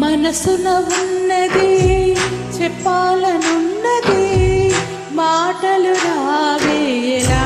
మనసున ఉన్నది చెప్పాలనున్నది మాటలు రావేలా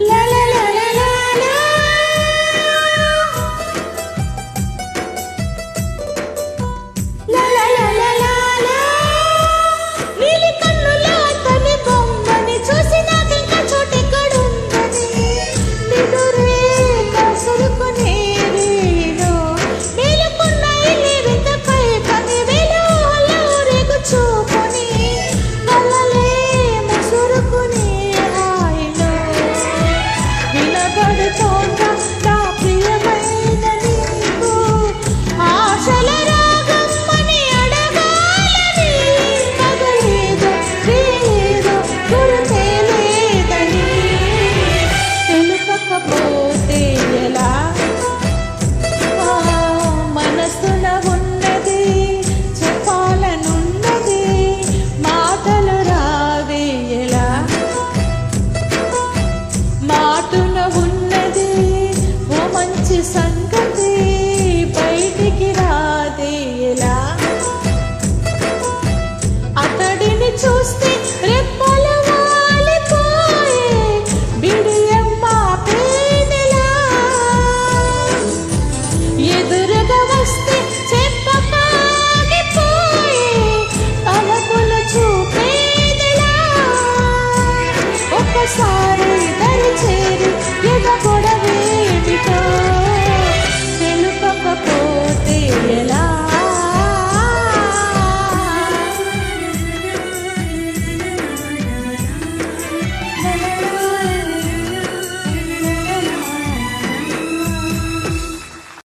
La la